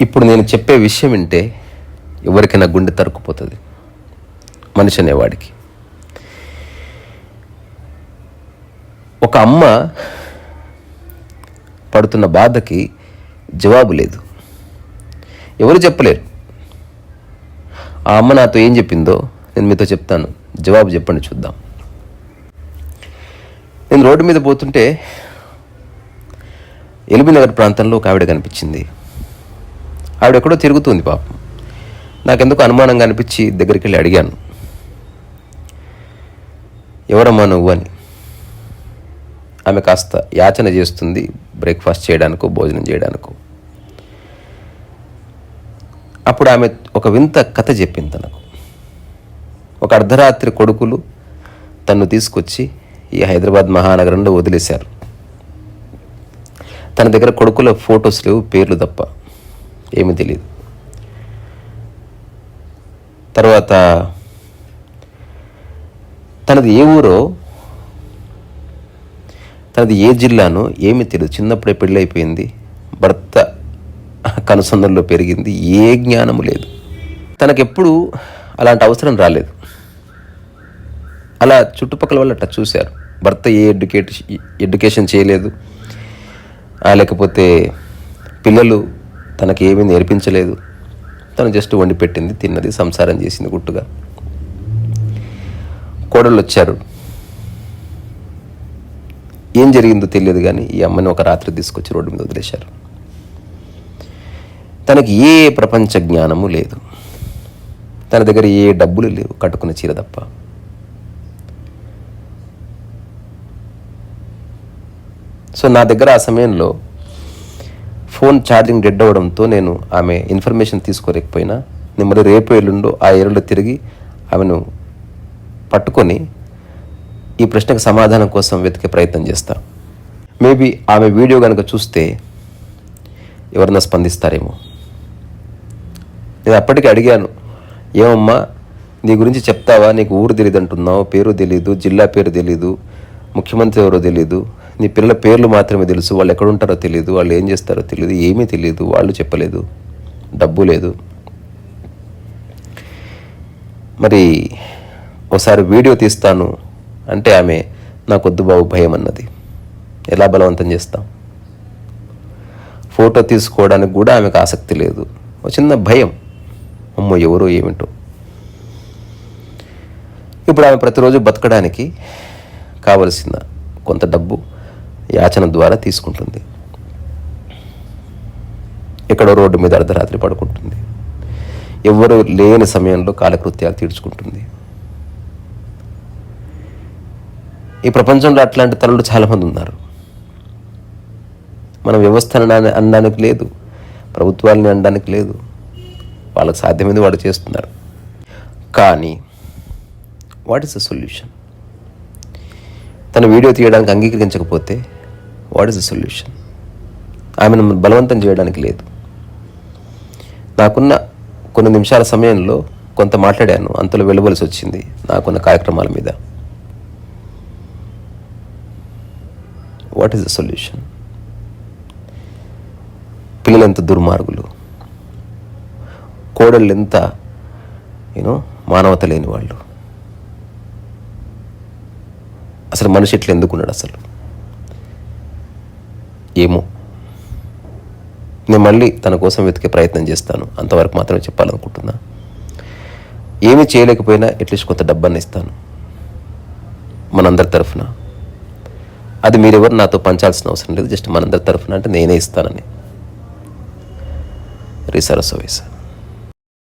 ఇప్పుడు నేను చెప్పే విషయం వింటే ఎవరికైనా గుండె తరుక్కుపోతుంది. మనిషి అనేవాడికి. ఒక అమ్మ పడుతున్న బాధకి జవాబు లేదు. ఎవరు చెప్పలేరు. ఆ అమ్మ నాతో ఏం చెప్పిందో నేను మీతో చెప్తాను. జవాబు చెప్పండి చూద్దాం. నేను రోడ్డు మీద పోతుంటే ఎలిబినగర్ ప్రాంతంలో ఒక ఆవిడ కనిపించింది. ఆవిడ ఎక్కడో తిరుగుతుంది పాపం. నాకెందుకు అనుమానంగా అనిపించి దగ్గరికి వెళ్ళి అడిగాను. ఎవరమ్మా నువ్వు అని. ఆమె కాస్త యాచన చేస్తుంది బ్రేక్ఫాస్ట్ చేయడానికో భోజనం చేయడానికో. అప్పుడు ఆమె ఒక వింత కథ చెప్పింది తనకు. ఒక అర్ధరాత్రి కొడుకులు తన్ను తీసుకొచ్చి ఈ హైదరాబాద్ మహానగరంలో వదిలేశారు. తన దగ్గర కొడుకుల ఫొటోస్ లేవు పేర్లు తప్ప ఏమీ తెలియదు తర్వాత తనది ఏ ఊరో తనది ఏ జిల్లానో ఏమీ తెలియదు చిన్నప్పుడే పెళ్ళి అయిపోయింది భర్త కనుసంధంలో పెరిగింది ఏ జ్ఞానము లేదు. తనకెప్పుడు అలాంటి అవసరం రాలేదు. అలా చుట్టుపక్కల వాళ్ళు అట్లా చూశారు. భర్త ఏ ఎడ్యుకేట్ ఎడ్యుకేషన్ చేయలేదు. ఆ, లేకపోతే పిల్లలు తనకి ఏమీ నేర్పించలేదు. తను జస్ట్ వండి పెట్టింది తిన్నది సంసారం చేసింది గుట్టుగా. కోడళ్ళు వచ్చారు. ఏం జరిగిందో తెలియదు కానీ ఈ అమ్మని ఒక రాత్రి తీసుకొచ్చి రోడ్డు మీద వదిలేశారు. తనకి ఏ ప్రపంచ జ్ఞానము లేదు. తన దగ్గర ఏ డబ్బులు లేవు కట్టుకున్న చీర తప్ప. సో నా దగ్గర ఆ సమయంలో ఫోన్ ఛార్జింగ్ డెడ్ అవ్వడంతో నేను ఆమె ఇన్ఫర్మేషన్ తీసుకోలేకపోయినా నేను మరి రేపు ఎల్లుండో ఆ ఏరులో తిరిగి ఆమెను పట్టుకొని ఈ ప్రశ్నకు సమాధానం కోసం వెతికే ప్రయత్నం చేస్తా. మేబీ ఆమె వీడియో కనుక చూస్తే ఎవరన్నా స్పందిస్తారేమో. నేను అప్పటికి అడిగాను ఏమమ్మా నీ గురించి చెప్తావా? నీకు ఊరు తెలియదు అంటున్నావు పేరు తెలీదు జిల్లా పేరు తెలీదు ముఖ్యమంత్రి ఎవరో తెలీదు నీ పిల్లల పేర్లు మాత్రమే తెలుసు వాళ్ళు ఎక్కడుంటారో తెలియదు వాళ్ళు ఏం చేస్తారో తెలియదు ఏమీ తెలియదు వాళ్ళు చెప్పలేదు డబ్బు లేదు. మరి ఒకసారి వీడియో తీస్తాను అంటే ఆమె నాకొద్దు బాబు భయం అన్నది. ఎలా బలవంతం చేస్తాం? ఫోటో తీసుకోవడానికి కూడా ఆమెకు ఆసక్తి లేదు. ఒక చిన్న భయం. అమ్మో ఎవరో ఏమిటో. ఇప్పుడు ఆమె ప్రతిరోజు బతకడానికి కావలసిన కొంత డబ్బు యాచన ద్వారా తీసుకుంటుంది. ఎక్కడో రోడ్డు మీద అర్ధరాత్రి పడుకుంటుంది. ఎవ్వరూ లేని సమయంలో కాలకృత్యాలు తీర్చుకుంటుంది. ఈ ప్రపంచంలో అట్లాంటి తల్లులు చాలామంది ఉన్నారు. మన వ్యవస్థను అనడానికి లేదు. ప్రభుత్వాలని అనడానికి లేదు. వాళ్ళకి సాధ్యమైంది వాడు చేస్తున్నారు. కానీ వాట్ ఇస్ ద సొల్యూషన్ తన వీడియో తీయడానికి అంగీకరించకపోతే వాట్ ఇస్ ద సొల్యూషన్? ఆమెను బలవంతం చేయడానికి లేదు. నాకున్న కొన్ని నిమిషాల సమయంలో కొంత మాట్లాడాను అంతలో వెళ్ళవలసి వచ్చింది నాకున్న కార్యక్రమాల మీద. What is the solution? పిల్లలు ఎంత దుర్మార్గులు? కోడళ్ళు ఎంత యూనో మానవత లేని వాళ్ళు? అసలు మనిషి ఇట్లా ఎందుకున్నాడు అసలు? ఏమో. నేను మళ్ళీ తన కోసం వెతికే ప్రయత్నం చేస్తాను. అంతవరకు మాత్రమే చెప్పాలనుకుంటున్నా. ఏమీ చేయలేకపోయినా అట్లీస్ట్ కొంత డబ్బన్ని ఇస్తాను. మనందరి తరఫున. అది మీరెవరు నాతో పంచాల్సిన అవసరం లేదు. జస్ట్ మనందరి తరఫున అంటే నేనే ఇస్తానని. రిసరసోవేసా